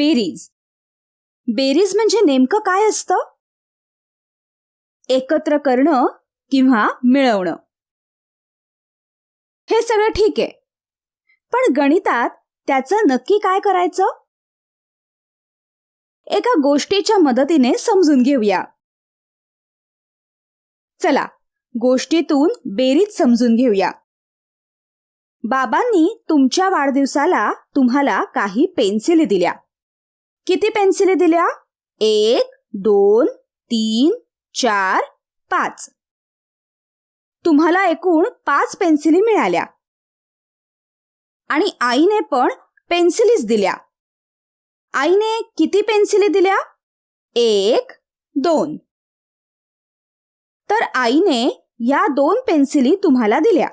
बेरीज. बेरीज म्हणजे नेमकं काय असतं? एकत्र करणं किंवा मिळवणं. हे सगळं ठीक आहे. पण गणितात त्याचं नक्की काय करायचं? एका गोष्टीच्या मदतीने समजून घेऊया. चला गोष्टीतून बेरीज समजून घेऊया. बाबांनी तुमच्या वाढदिवसाला तुम्हाला काही पेन्सिली दिल्या. किती पेन्सिली दिल्या? एक दोन तीन चार पाच. तुम्हाला एकूण पाच पेन्सिली मिळाल्या. आणि आईने पण पेन्सिलीच दिल्या. आईने किती पेन्सिली दिल्या? एक दोन. तर आईने या दोन पेन्सिली तुम्हाला दिल्या.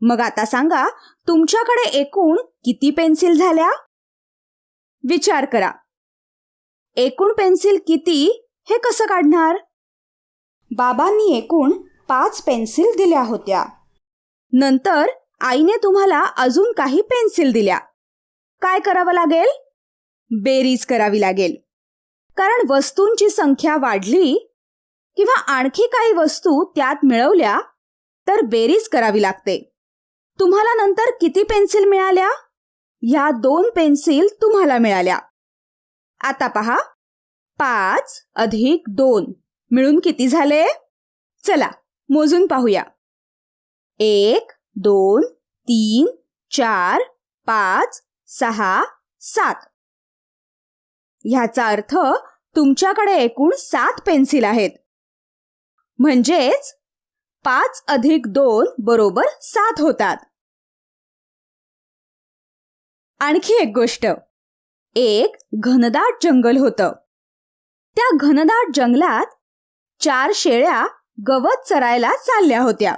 मग आता सांगा तुमच्याकडे एकूण किती पेन्सिल झाल्या? विचार करा. एकूण पेन्सिल किती हे कसं काढणार? बाबांनी एकूण पाच पेन्सिल दिल्या होत्या. नंतर आईने तुम्हाला अजून काही पेन्सिल दिल्या. काय करावं लागेल? बेरीज करावी लागेल. कारण वस्तूंची संख्या वाढली किंवा आणखी काही वस्तू त्यात मिळवल्या तर बेरीज करावी लागते. तुम्हाला नंतर किती पेन्सिल मिळाल्या? ह्या दोन पेन्सिल तुम्हाला मिळाल्या. आता पहा. पाच अधिक दोन. मिळून किती झाले? चला मोजून पाहूया. एक दोन तीन चार पाच सहा सात. ह्याचा अर्थ तुमच्याकडे एकूण सात पेन्सिल आहेत. म्हणजेच पाच अधिक दोन बरोबर सात होतात. आणखी एक गोष्ट. एक घनदाट जंगल होतं. त्या घनदाट जंगलात चार शेळ्या गवत चरायला चालल्या होत्या.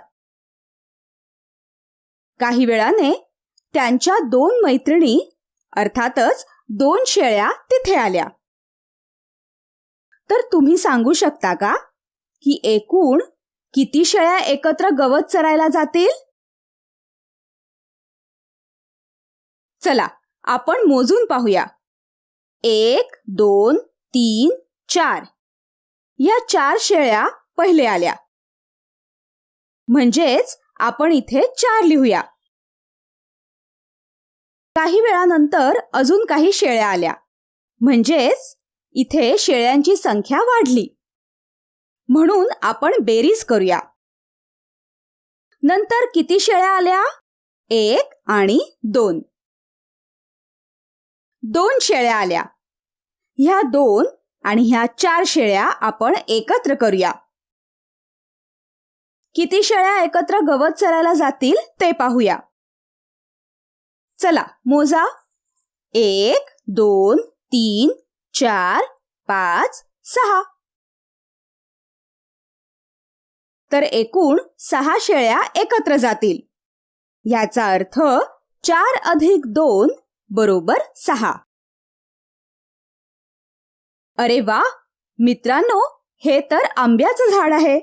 काही वेळाने त्यांच्या दोन मैत्रिणी अर्थातच दोन शेळ्या तिथे आल्या. तर तुम्ही सांगू शकता का की एकूण किती शेळ्या एकत्र गवत चरायला जातील? चला आपण मोजून पाहूया. एक दोन तीन चार. या चार शेळ्या पहिले आल्या. म्हणजेच आपण इथे चार लिहूया. काही वेळानंतर अजून काही शेळ्या आल्या. म्हणजेच इथे शेळ्यांची संख्या वाढली. म्हणून आपण बेरीज करूया. नंतर किती शेळ्या आल्या? एक आणि दोन. दोन शेळ्या आल्या. ह्या दोन आणि ह्या चार शेळ्या आपण एकत्र करूया. किती शेळ्या एकत्र गवत चरायला जातील ते पाहूया. चला मोजा. एक दोन तीन चार पाच सहा. तर एकूण सहा शेळ्या एकत्र जातील. याचा अर्थ चार अधिक दोन बरोबर सहा. अरे वा मित्रांनो हे तर आंब्याचं झाड आहे.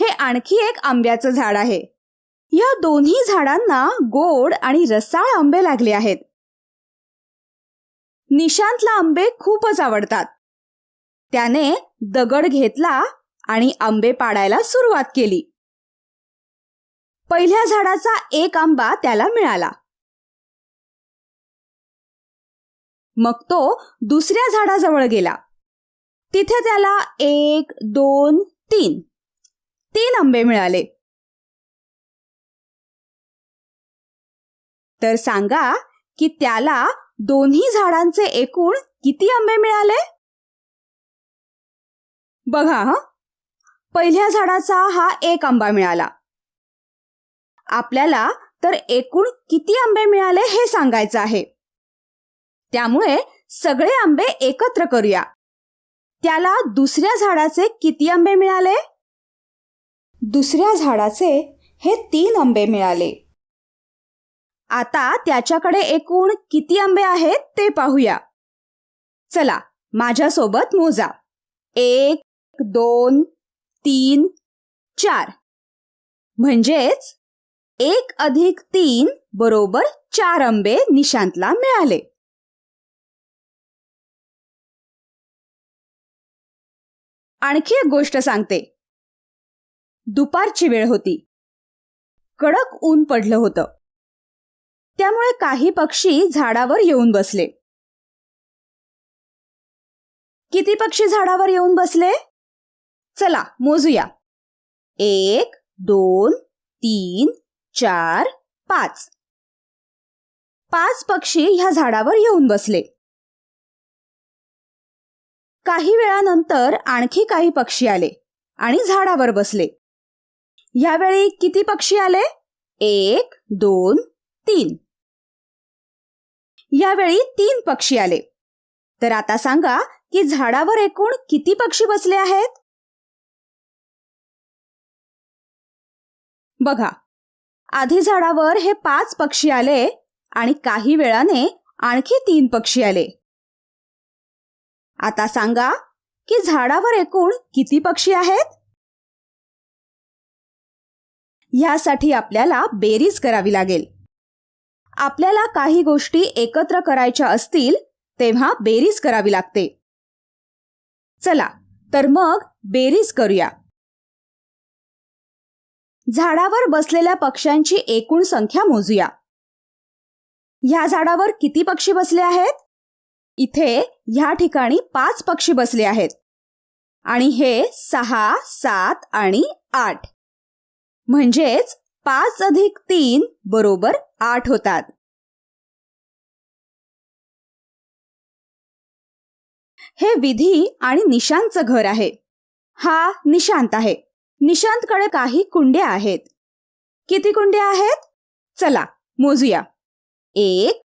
हे आणखी एक आंब्याचं झाड आहे. या दोन्ही झाडांना गोड आणि रसाळ आंबे लागले आहेत. निशांतला आंबे खूपच आवडतात. त्याने दगड घेतला आणि आंबे पाडायला सुरुवात केली. पहिल्या झाडाचा एक आंबा त्याला मिळाला. मग तो दुसऱ्या झाडाजवळ गेला. तिथे त्याला एक दोन तीन तीन आंबे मिळाले. तर सांगा की त्याला दोन्ही झाडांचे एकूण किती आंबे मिळाले? बघा ह. पहिल्या झाडाचा हा एक आंबा मिळाला. आपल्याला तर एकूण किती आंबे मिळाले हे सांगायचं आहे. त्यामुळे सगळे आंबे एकत्र करूया. त्याला दुसऱ्या झाडाचे किती आंबे मिळाले? दुसऱ्या झाडाचे हे तीन आंबे मिळाले. आता त्याच्याकडे एकूण किती आंबे आहेत ते पाहूया. चला माझ्यासोबत मोजा. एक दोन तीन चार. म्हणजेच एक अधिक तीन बरोबर चार आंबे निशांतला मिळाले. आणखी एक गोष्ट सांगते. दुपारची वेळ होती. कडक ऊन पडलं होतं. त्यामुळे काही पक्षी झाडावर येऊन बसले. किती पक्षी झाडावर येऊन बसले? चला मोजूया. एक दोन तीन चार पाच. पाच पक्षी ह्या झाडावर येऊन बसले. काही वेळानंतर आणखी काही पक्षी आले आणि झाडावर बसले. यावेळी किती पक्षी आले? एक दोन तीन. यावेळी तीन पक्षी आले. तर आता सांगा की झाडावर एकूण किती पक्षी बसले आहेत? बघा आधी झाडावर हे पाच पक्षी आले आणि काही वेळाने आणखी तीन पक्षी आले. आता सांगा की झाडावर एकूण किती पक्षी आहेत? यासाठी आपल्याला बेरीज करावी लागेल. आपल्याला काही गोष्टी एकत्र करायच्या असतील तेव्हा बेरीज करावी लागते. चला तर मग बेरीज करूया. झाडावर बसलेल्या पक्ष्यांची एकूण संख्या मोजूया. ह्या झाडावर किती पक्षी बसले आहेत? इथे ह्या ठिकाणी पाच पक्षी बसले आहेत. आणि हे सहा सात आणि आठ. म्हणजेच पाच अधिक तीन बरोबर आठ होतात. हे विधी आणि निशांतचं घर आहे. हा निशांत आहे. निशांतकडे काही कुंड्या आहेत. किती कुंड्या आहेत? चला मोजूया. एक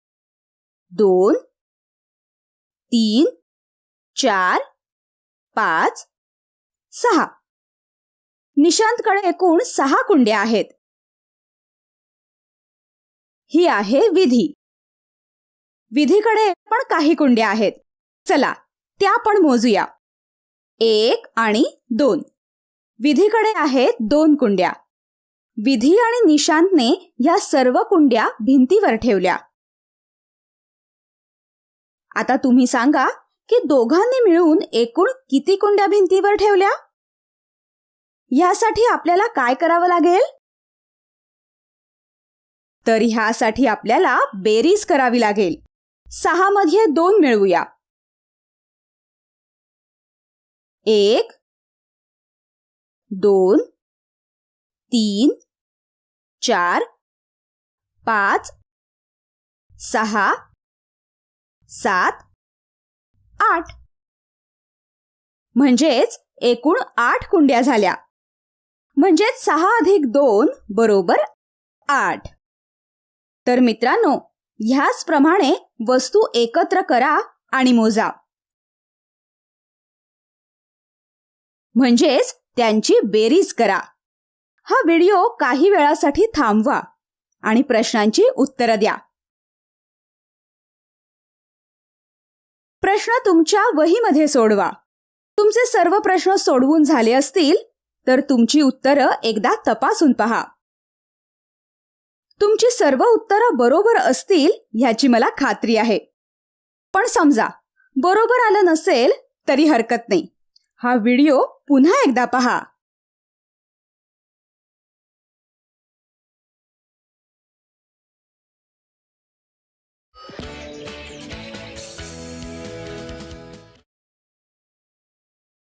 दोन तीन चार पाच सहा. निशांतकडे एकूण सहा कुंड्या आहेत. ही आहे विधी. विधीकडे पण काही कुंड्या आहेत. चला त्या पण मोजूया. एक आणि दोन. विधीकडे आहेत दोन कुंड्या. विधी आणि निशांतने ह्या सर्व कुंड्या भिंतीवर ठेवल्या. आता तुम्ही सांगा की दोघांनी मिळून एकूण किती कुंड्या भिंतीवर ठेवल्या? यासाठी आपल्याला काय करावं लागेल? तर ह्यासाठी आपल्याला बेरीज करावी लागेल. सहा मध्ये दोन मिळवूया. एक दोन तीन चार पाच सहा सात आठ. म्हणजेच एकूण आठ कुंड्या झाल्या. म्हणजेच सहा अधिक दोन बरोबर आठ. तर मित्रांनो ह्याचप्रमाणे वस्तू एकत्र करा आणि मोजा. म्हणजेच त्यांची बेरीज करा. हा व्हिडिओ काही वेळासाठी थांबवा आणि प्रश्नांची उत्तरं द्या. प्रश्न तुमच्या वहीमध्ये सोडवा. तुमचे सर्व प्रश्न सोडवून झाले असतील तर तुमची उत्तरं एकदा तपासून पहा. तुमची सर्व उत्तरं बरोबर असतील ह्याची मला खात्री आहे. पण समजा बरोबर आलं नसेल तरी हरकत नाही. हा व्हिडिओ पुन्हा एकदा पहा.